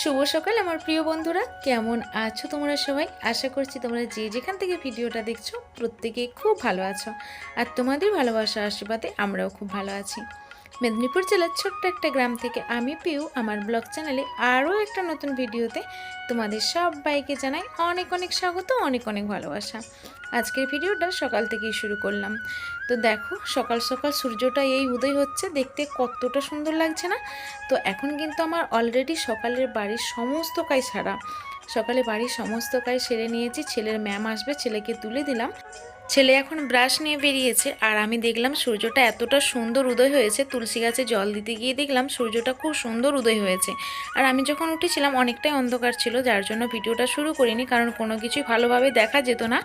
শুভ সকাল, আমার প্রিয় বন্ধুরা। কেমন আছো তোমরা সবাই? আশা করছি তোমরা যে যেখান থেকে ভিডিওটা দেখছ প্রত্যেকে খুব ভালো আছো। আর তোমাদের ভালোবাসা আশীর্বাদে আমরাও খুব ভালো আছি। মেদিনীপুর জেলার ছোট্ট একটা গ্রাম থেকে আমি পিউ আমার ব্লগ চ্যানেলে আরও একটা নতুন ভিডিওতে তোমাদের সবাইকে জানাই অনেক অনেক স্বাগত, অনেক অনেক ভালোবাসা। আজকের ভিডিওটা সকাল থেকেই শুরু করলাম। তো দেখো, সকাল সকাল সূর্যটা এই উদয় হচ্ছে, দেখতে কতটা সুন্দর লাগছে না? তো এখন কিন্তু আমার অলরেডি সকালের বাড়ির সমস্ত কাজ সারা। সকালে বাড়ির সমস্ত কাজ সেরে নিয়েছি, ছেলের ম্যাম আসবে, ছেলেকে তুলে দিলাম। ছেলে এখন ব্রাশ নিয়ে বেরিয়েছে আর আমি দেখলাম সূর্যটা এতটা সুন্দর উদয় হয়েছে। তুলসী গাছে জল দিতে গিয়ে দেখলাম সূর্যটা খুব সুন্দর উদয় হয়েছে। আর আমি যখন উঠেছিলাম অনেকটাই অন্ধকার ছিল, যার জন্য ভিডিওটা শুরু করিনি, কারণ কোনো কিছুই ভালোভাবে দেখা যেত না,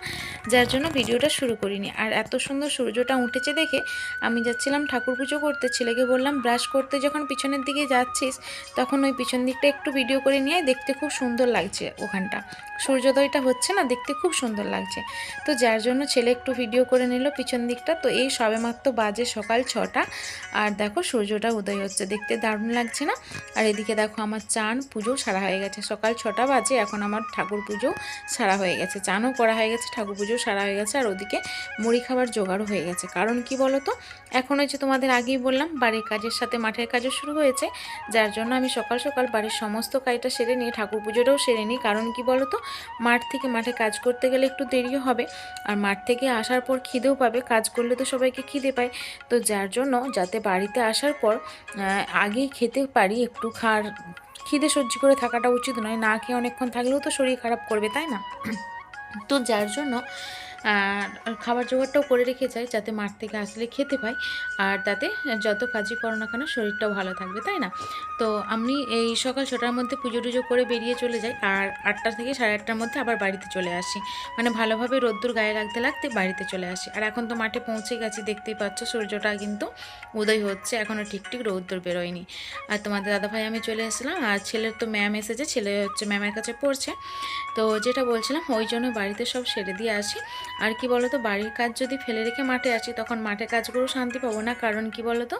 যার জন্য ভিডিওটা শুরু করিনি। আর এত সুন্দর সূর্যটা উঠেছে দেখে আমি যাচ্ছিলাম ঠাকুর পুজো করতে। ছেলেকে বললাম, ব্রাশ করতে যখন পিছনের দিকে যাচ্ছিস, তখন ওই পিছন দিকটা একটু ভিডিও করে নিয়ে দেখতে খুব সুন্দর লাগছে ওখানটা। সূর্যোদয়টা হচ্ছে না, দেখতে খুব সুন্দর লাগছে। তো যার জন্য ছেলে একটু ভিডিও করে নিল পিছন দিকটা। তো এই সবেমাত্র বাজে সকাল ছটা। আর দেখো সূর্যটা উদয় হচ্ছে। দেখতে দারুণ লাগছে না? আর এদিকে দেখো আমার চান পুজো সারা হয়ে গেছে। সকাল ছটা বাজে, এখন আমার ঠাকুর পুজো সারা হয়ে গেছে। চানও করা হয়ে গেছে, ঠাকুর পুজো সারা হয়ে গেছে। আর ওদিকে মুড়ি খাবার জোগাড়ও হয়ে গেছে। কারণ কি বলো তো এখন হচ্ছে তোমাদের আগেই বললাম, বাড়ির কাজের সাথে মাঠের কাজও শুরু হয়েছে। যার জন্য আমি সকাল সকাল বাড়ির সমস্ত কাজটা সেরে নিয়ে ঠাকুর পুজোটাও সেরে নিই। কারণ কি বলো তো মাঠ থেকে মাঠে কাজ করতে গেলে একটু দেরিও হবে। আর মাঠ থেকে আসার পর খিদেও পাবে। কাজ করলে তো সবাইকে খিদে পায়। তো যার জন্য যাতে বাড়িতে আসার পর আগেই খেতে পারি, একটু খার, খিদে সহ্য করে থাকাটা উচিত নয়। না খেয়ে অনেকক্ষণ থাকলেও তো শরীর খারাপ করবে, তাই না? তো যার জন্য আর খাবার জোগাড়টাও করে রেখে যাই যাতে মাঠ থেকে আসলে খেতে পাই আর তাতে যত কাজই করো না কেন শরীরটাও ভালো থাকবে, তাই না? তো আমি এই সকাল ছটার মধ্যে পুজো টুজো করে বেরিয়ে চলে যাই আর আটটা থেকে সাড়ে আটটার মধ্যে আবার বাড়িতে চলে আসি। মানে ভালোভাবে রোদ্দুর গায়ে লাগতে লাগতে বাড়িতে চলে আসি। আর এখন তো মাঠে পৌঁছে গেছি, দেখতেই পাচ্ছ সূর্যটা কিন্তু উদয় হচ্ছে এখনও ঠিক ঠিক রোদ্দুর বেরোয়নি। আর তোমাদের দাদাভাই আমি চলে আসলাম, আর ছেলের তো ম্যাম এসেছে, ছেলে হচ্ছে ম্যামের কাছে পড়ছে। তো যেটা বলছিলাম, ওই জন্য বাড়িতে সব সেরে দিয়ে আসি। আর কি বলতো, বাড়ির কাজ যদি ফেলে রেখে মাঠে আসি, তখন মাঠে কাজ করেও শান্তি পাবো না। কারণ কি বলতো,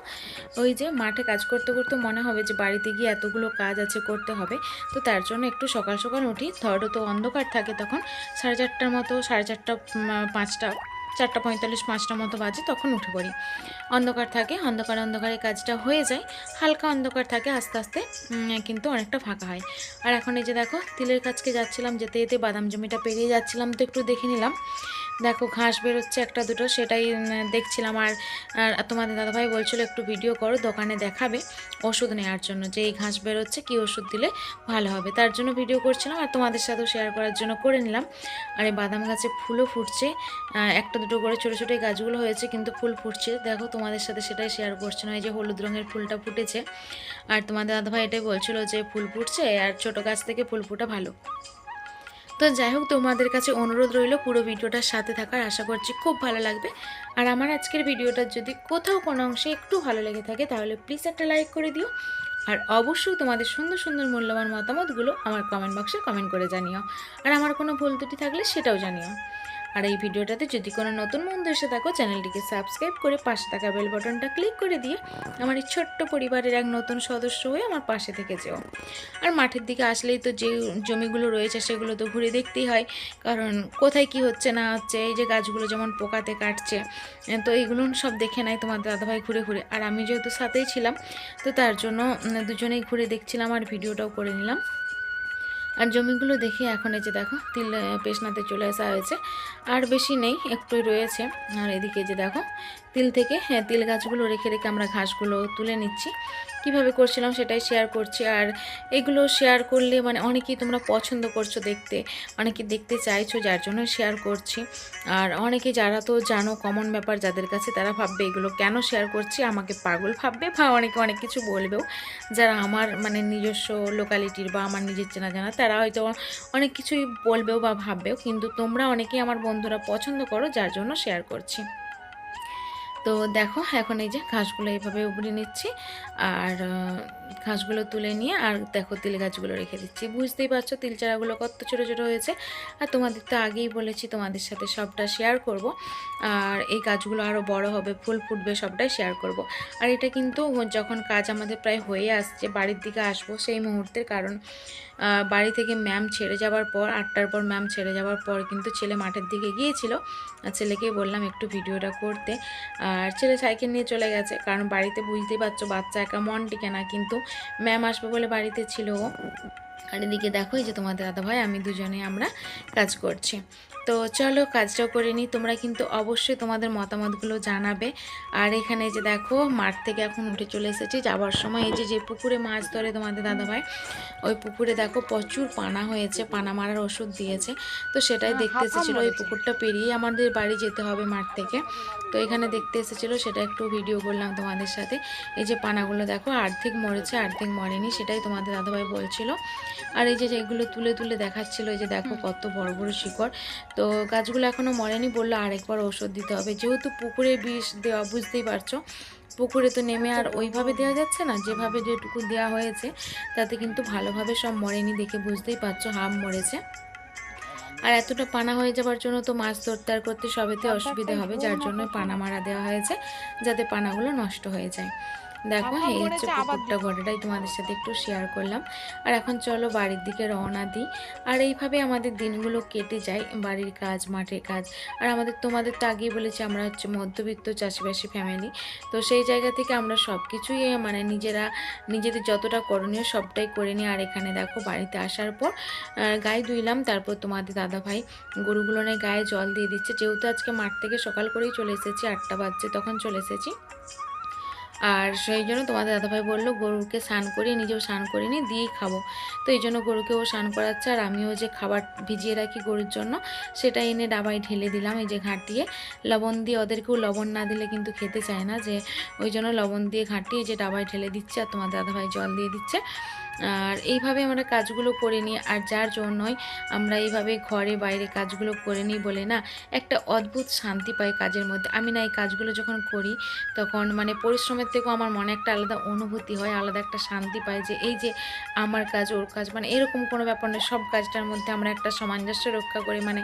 ওই যে মাঠে কাজ করতে করতে মনে হবে যে বাড়িতে গিয়ে এতগুলো কাজ আছে, করতে হবে। তো তার জন্য একটু সকাল সকাল উঠি। ধরো তো অন্ধকার থাকে তখন সাড়ে চারটার মতো, সাড়ে চারটা পাঁচটা চারটা পঁয়তাল্লিশ পাঁচটা মতো বাজে, তখন উঠে পড়ি। অন্ধকার থাকে, অন্ধকার, অন্ধকারে কাজটা হয়ে যায়। হালকা অন্ধকার থাকে, আস্তে আস্তে কিন্তু অনেকটা ফাঁকা হয়। আর এখন এই যে দেখো, তিলের কাছকে যাচ্ছিলাম, যেতে যেতে বাদাম জমিটা পেরিয়ে যাচ্ছিলাম, তো একটু দেখে নিলাম। দেখো, ঘাস বেরোচ্ছে একটা দুটো, সেটাই দেখছিলাম। আর তোমাদের দাদাভাই বলছিল, একটু ভিডিও করো, দোকানে দেখাবে ওষুধ নেওয়ার জন্য। যে এই ঘাস বেরোচ্ছে, কী ওষুধ দিলে ভালো হবে? তার জন্য ভিডিও করছিলাম, আর তোমাদের সাথেও শেয়ার করার জন্য করে নিলাম। আর এই বাদাম গাছে ফুলও ফুটছে একটা দুটো করে ছোটো ছোটো গাছগুলো হয়েছে, কিন্তু ফুল ফুটছে। দেখো তোমাদের সাথে সেটাই শেয়ার করছে না এই যে হলুদ রঙের ফুলটা ফুটেছে। আর তোমাদের দাদাভাই এটাই বলছিল যে ফুল ফুটছে আর ছোটো গাছ থেকে ফুল ফুটা ভালো। তো যাই হোক, তোমাদের কাছে অনুরোধ রইল পুরো ভিডিওটার সাথে থাকার, আশা করছি খুব ভালো লাগবে। আর আমার আজকের ভিডিওটা যদি কোথাও কোনো অংশে একটু ভালো লেগে থাকে, তাহলে প্লিজ একটা লাইক করে দিও। আর অবশ্যই তোমাদের সুন্দর সুন্দর মূল্যবান মতামতগুলো আমার কমেন্ট বক্সে কমেন্ট করে জানিও। আর আমার কোনো ভুল ত্রুটি থাকলে সেটাও জানিও। আর এই ভিডিওটাতে যদি কোনো নতুন বন্ধু এসে থাকো, চ্যানেলটিকে সাবস্ক্রাইব করে পাশে থাকা বেল বাটনটা ক্লিক করে দিয়ে আমার এই ছোট্ট পরিবারের এক নতুন সদস্য হয়ে আমার পাশে থেকে যেও। আর মাঠের দিকে আসলেই তো যে জমিগুলো রয়েছে, সেগুলো তো ঘুরে দেখতেই হয়। কারণ কোথায় কি হচ্ছে না হচ্ছে, এই যে গাছগুলো যেমন পোকাতে কাটছে তো এইগুলো সব দেখে নেয় তোমার দাদাভাই ঘুরে ঘুরে। আর আমি যেহেতু সাথেই ছিলাম, তো তার জন্য দুজনেই ঘুরে দেখছিলাম আর ভিডিওটাও করে নিলাম। আর জমিগুলো দেখি এখন এই যে দেখো, তিল পেশনাতে চলে আসা হয়েছে। আর বেশি নেই একটু রয়েছে। আর এদিকে যে দেখো, তিল থেকে হ্যাঁ তিল গাছগুলো রেখে রেখে আমরা ঘাসগুলো তুলে নিচ্ছি। কীভাবে করছিলাম সেটাই শেয়ার করছি। আর এগুলো শেয়ার করলে মানে অনেকেই তোমরা পছন্দ করছ দেখতে অনেকে দেখতে চাইছো যার জন্য শেয়ার করছি। আর অনেকে যারা তো জানো কমন ব্যাপার যাদের কাছে তারা ভাববে এগুলো কেন শেয়ার করছি, আমাকে পাগল ভাববে বা অনেকে অনেক কিছু বলবেও। যারা আমার মানে নিজস্ব লোকালিটির বা আমার নিজের চেনা জানা তারা হয়তো অনেক কিছুই বলবেও বা ভাববেও। কিন্তু তোমরা অনেকেই আমার বন্ধুরা পছন্দ করো যার জন্য শেয়ার করছি। তো দেখো এখন এই যে ঘাসগুলো এইভাবে উপরে নিচ্ছি। আর ঘাসগুলো তুলে নিয়ে আর দেখো তিল গাছগুলো রেখে দিচ্ছি। বুঝতেই পারছ, তিল চারাগুলো কত ছোটো ছোটো হয়েছে। আর তোমাদের তো আগেই বলেছি, তোমাদের সাথে সবটা শেয়ার করব। আর এই গাছগুলো আরও বড় হবে, ফুল ফুটবে, সবটাই শেয়ার করব। আর এটা কিন্তু যখন কাজ আমাদের প্রায় হয়ে আসছে, বাড়ির দিকে আসব সেই মুহূর্তের কারণ বাড়ি থেকে ম্যাম ছেড়ে যাওয়ার পর, আটটার পর ম্যাম ছেড়ে যাওয়ার পর কিন্তু ছেলে মাঠের দিকে গিয়েছিল। আর ছেলেকেই বললাম একটু ভিডিওটা করতে। আর ছেলে সাইকেল নিয়ে চলে গেছে, কারণ বাড়িতে বুঝতেই পারছ, বাচ্চা একা মন টিকে না। কিন্তু ম্যাম আসবে বলে বাড়িতে ছিল আর এদিকে দেখো, এই যে তোমাদের দাদা ভাই আমি দুজনে আমরা কাজ করছি। তো চলো, কাজটাও করে নিই। তোমরা কিন্তু অবশ্যই তোমাদের মতামতগুলো জানাবে। আর এখানে যে দেখো, মাঠ থেকে এখন উঠে চলে এসেছি। যাওয়ার সময় এই যে যে পুকুরে মাছ ধরে তোমাদের দাদা ভাই ওই পুকুরে দেখো প্রচুর পানা হয়েছে, পানা মারার ওষুধ দিয়েছে। তো সেটাই দেখতে এসেছিল। ওই পুকুরটা পেরিয়ে আমাদের বাড়ি যেতে হবে মাঠ থেকে। তো এখানে দেখতে এসেছিল, সেটা একটু ভিডিও করলাম তোমাদের সাথে। এই যে পানাগুলো দেখো, আর্ধেক মরেছে, আর্ধেক মরেনি, সেটাই তোমাদের দাদাভাই বলছিল। আর এই যে যেগুলো তুলে তুলে দেখাচ্ছিল এই যে দেখো কত বড় বড় শিকড়। তো গাছগুলো এখনও মরেনি বলল আরেকবার ওষুধ দিতে হবে। যেহেতু পুকুরে বিষ দেওয়া বুঝতেই পারছ পুকুরে তো নেমে আর ওইভাবে দেওয়া যাচ্ছে না যেভাবে যেটুকু দেওয়া হয়েছে তাতে কিন্তু ভালোভাবে সব মরেনি দেখে বুঝতেই পারছ হাম মরেছে। আর এতটা পানা হয়ে যাওয়ার জন্য তো মাছ ধরতে আর করতে সবেতে অসুবিধা হবে যার জন্য পানা মারা দেওয়া হয়েছে যাতে পানাগুলো নষ্ট হয়ে যায়। দেখো এই হচ্ছে পুকুরটা ঘটনাটাই তোমাদের সাথে একটু শেয়ার করলাম। আর এখন চলো বাড়ির দিকে রওনা দিই। আর এইভাবে আমাদের দিনগুলো কেটে যায় বাড়ির কাজ মাঠের কাজ। আর আমাদের তোমাদের তো আগেই বলেছি আমরা হচ্ছে মধ্যবিত্ত চাষিবাসী ফ্যামিলি তো সেই জায়গা থেকে আমরা সব কিছুই মানে নিজেরা নিজেদের যতটা করণীয় সবটাই করে নিই। আর এখানে দেখো বাড়িতে আসার পর গায়ে ধুইলাম তারপর তোমাদের দাদা ভাই গরুগুলো নিয়ে গায়ে জল দিয়ে দিচ্ছে। যেহেতু আজকে মাঠ থেকে সকাল করেই চলে এসেছি আটটা বাজছে তখন চলে এসেছি। আর সেই জন্য তোমাদের দাদাভাই বলল, গরুকে স্নান করিয়ে নিজেও স্নান করে নিয়ে দিয়েই খাব। তো এই জন্য গরুকেও স্নান করাচ্ছে, আর আমিও যে খাবার ভিজিয়ে রাখি গরুর জন্য, সেটা এনে ডাবায় ঢেলে দিলাম, এই যে ঘাঁটিয়ে। লবণ দিয়ে ওদেরকেও লবণ না দিলে কিন্তু খেতে চায় না, যে ওই জন্য লবণ দিয়ে ঘাঁটিয়ে যে ডাবায় ঢেলে দিচ্ছে, আর তোমাদের দাদাভাই জল দিয়ে দিচ্ছে। আর এইভাবে আমরা কাজগুলো করে নিই, আর যার জন্যই আমরা এইভাবে ঘরে বাইরে কাজগুলো করে নিই বলে না, একটা অদ্ভুত শান্তি পাই কাজের মধ্যে। আমি না এই কাজগুলো যখন করি, তখন মানে পরিশ্রমের থেকেও আমার মনে একটা আলাদা অনুভূতি হয়, আলাদা একটা শান্তি পাই যে এই যে আমার কাজ, ওর কাজ মানে এরকম কোনো ব্যাপার নয়, সব কাজটার মধ্যে আমরা একটা সামঞ্জস্য রক্ষা করে মানে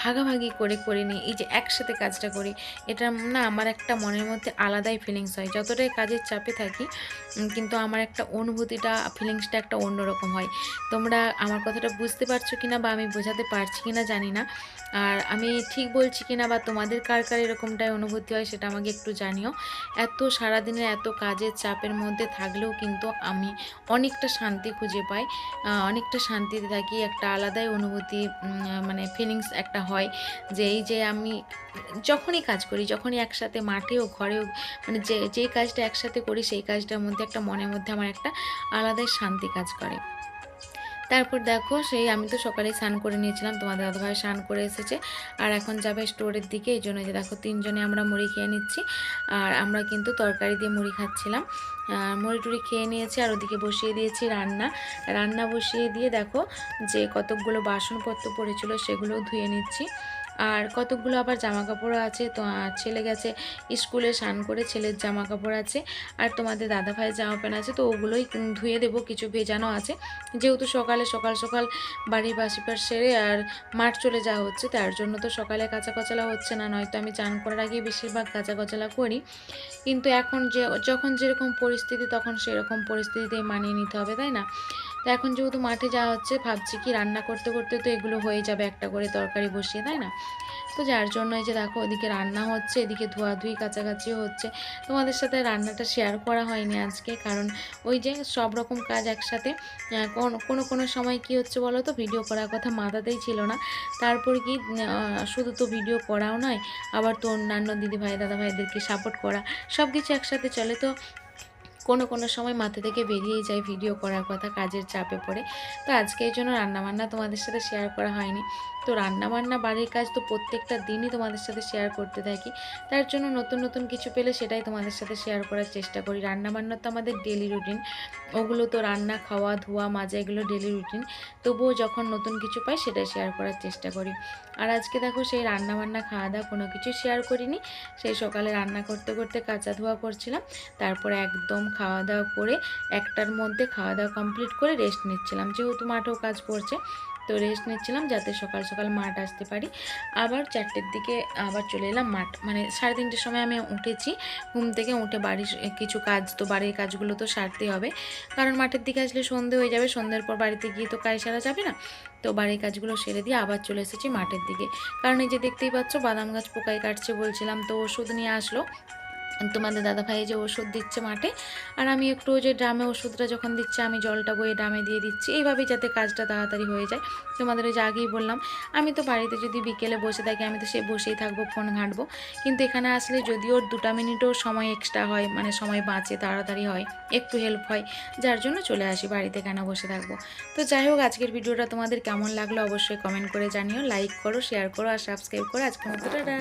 ভাগাভাগি করে করে নিই, এই যে একসাথে কাজটা করি, এটা না আমার একটা মনের মধ্যে আলাদাই ফিলিংস হয়। যতটাই কাজের চাপে থাকি কিন্তু আমার একটা অনুভূতিটা ফিলিংসটা একটা অন্যরকম হয়। তোমরা আমার কথাটা বুঝতে পারছ কিনা বা আমি বোঝাতে পারছি কিনা জানি না। আর আমি ঠিক বলছি কিনা বা তোমাদের কার কার এরকমটাই অনুভূতি হয় সেটা আমাকে একটু জানিও। এত সারাদিনের এত কাজের চাপের মধ্যে থাকলেও কিন্তু আমি অনেকটা শান্তি খুঁজে পাই। অনেকটা শান্তিতে থাকি, একটা আলাদাই অনুভূতি মানে ফিলিংস একটা হয় যে এই যে আমি যখনই কাজ করি, যখনই একসাথে মাঠেও ঘরেও মানে যে যেই কাজটা একসাথে করি, সেই কাজটার মধ্যে একটা মনের মধ্যে আমার একটা আলাদাই শান্তি কাজ করে। তারপর দেখো সেই আমি তো সকালে স্নান করে নিয়েছিলাম, তোমাদের দাদাভাই স্নান করে এসেছে। আর এখন যাবে স্টোরের দিকে, এই জন্য যে দেখো তিনজনে আমরা মুড়ি খেয়ে নিচ্ছি। আর আমরা কিন্তু তরকারি দিয়ে মুড়ি খাচ্ছিলাম। মুড়ি টুড়ি খেয়ে নিয়েছি আর ওদিকে বসিয়ে দিয়েছি রান্না। রান্না বসিয়ে দিয়ে দেখো যে কতকগুলো বাসনপত্র পড়েছিল সেগুলোও ধুয়ে নিচ্ছি। আর কতকগুলো আবার জামা কাপড়ও আছে, তো ছেলে গেছে স্কুলে স্নান করে ছেলের জামা কাপড় আছে। আর তোমাদের দাদা ভাইয়ের জামা প্যান্ট আছে, তো ওগুলোই ধুয়ে দেবো, কিছু ভেজানো আছে। যেহেতু সকালে সকাল সকাল বাড়ির বাসিপার সেরে আর মাঠ চলে যাওয়া হচ্ছে, তার জন্য তো সকালে কাঁচা কচলা হচ্ছে না, নয়তো আমি চান করার আগেই বেশিরভাগ কাঁচা কচলা করি। কিন্তু এখন যে, যখন যেরকম পরিস্থিতি, তখন সেরকম পরিস্থিতিতেই মানিয়ে নিতে হবে, তাই না? তো এখন যেহেতু মাঠে যাওয়া হচ্ছে, ভাবছি কি রান্না করতে করতে তো এগুলো হয়ে যাবে একটা করে তরকারি বসিয়ে, তাই না? তো যার জন্য এই যে দেখো ওদিকে রান্না হচ্ছে, এদিকে ধোয়াধুয়ি কাছাকাছিও হচ্ছে। তোমাদের সাথে রান্নাটা শেয়ার করা হয়নি আজকে, কারণ ওই যে সব রকম কাজ একসাথে কোন- কোনো কোনো সময় কি হচ্ছে বলো তো ভিডিও করার কথা মাথাতেই ছিল না। তারপর কি শুধু তো ভিডিও করাও নয়, আবার তো অন্যান্য দিদি ভাই দাদা ভাইদেরকে সাপোর্ট করা সব কিছু একসাথে চলে। তো কোনো কোনো সময় মাথা থেকে বেরিয়ে যায় ভিডিও করার কথা, কাজের চাপে পড়ে। তো আজকে এই জন্য রান্নাবান্না তোমাদের সাথে শেয়ার করা হয়নি। তো রান্না বান্না বাড়ির কাজ তো প্রত্যেকটা দিনই তোমাদের সাথে শেয়ার করতে থাকি। তার জন্য নতুন নতুন কিছু পেলে সেটাই তোমাদের সাথে শেয়ার করার চেষ্টা করি। রান্না বান্না তো আমাদের ডেলি রুটিন ওগুলো তো রান্না, খাওয়া, ধোয়া, মাজা এগুলো ডেলি রুটিন তবুও যখন নতুন কিছু পাই সেটাই শেয়ার করার চেষ্টা করি। আর আজকে দেখো সেই রান্না বান্না খাওয়া দাওয়া কোনো কিছু শেয়ার করিনি। সেই সকালে রান্না করতে করতে কাঁচা ধোয়া করছিলাম। তারপরে একদম খাওয়া দাওয়া করে একটার মধ্যে খাওয়া দাওয়া কমপ্লিট করে রেস্ট নিচ্ছিলাম। যেহেতু মাঠেও কাজ পড়ছে তো রেস্ট নিচ্ছিলাম যাতে সকাল সকাল মাঠ আসতে পারি। আবার চারটের দিকে আবার চলে এলাম মাঠ। মানে সাড়ে তিনটের সময় আমি উঠেছি। ঘুম থেকে উঠে বাড়ির কিছু কাজ তো বাড়ির কাজগুলো তো সারতেই হবে। কারণ মাঠের দিকে আসলে সন্ধে হয়ে যাবে। সন্ধ্যের পর বাড়িতে গিয়ে তো কাজ সারা যাবে না। তো বাড়ির কাজগুলো সেরে দিয়ে আবার চলে এসেছি মাঠের দিকে। কারণ এই যে দেখতেই পাচ্ছ, বাদাম গাছ পোকায় কাটছে বলছিলাম, তো ওষুধ নিয়ে আসলো। তোমাদের দাদা ভাই যে ওষুধ দিচ্ছে মাঠে, আর আমি একটু যে ড্রামে ওষুধটা যখন দিচ্ছে, আমি জলটা বয়ে ড্রামে দিয়ে দিচ্ছি। এইভাবেই যাতে কাজটা তাড়াতাড়ি হয়ে যায়। তোমাদের ওই যে আগেই বললাম, আমি তো বাড়িতে যদি বিকেলে বসে থাকি, আমি তো সে বসেই থাকব, ফোন ঘাঁটবো। কিন্তু এখানে আসলে যদিও দুটা মিনিটও সময় এক্সট্রা হয় মানে সময় বাঁচে, তাড়াতাড়ি হয়, একটু হেল্প হয়, যার জন্য চলে আসি বাড়িতে কেন বসে থাকব। তো যাই হোক, আজকের ভিডিওটা তোমাদের কেমন লাগল অবশ্যই কমেন্ট করে জানিও। লাইক করো শেয়ার করো, আর সাবস্ক্রাইব করো। আজকের মতো, টাটা।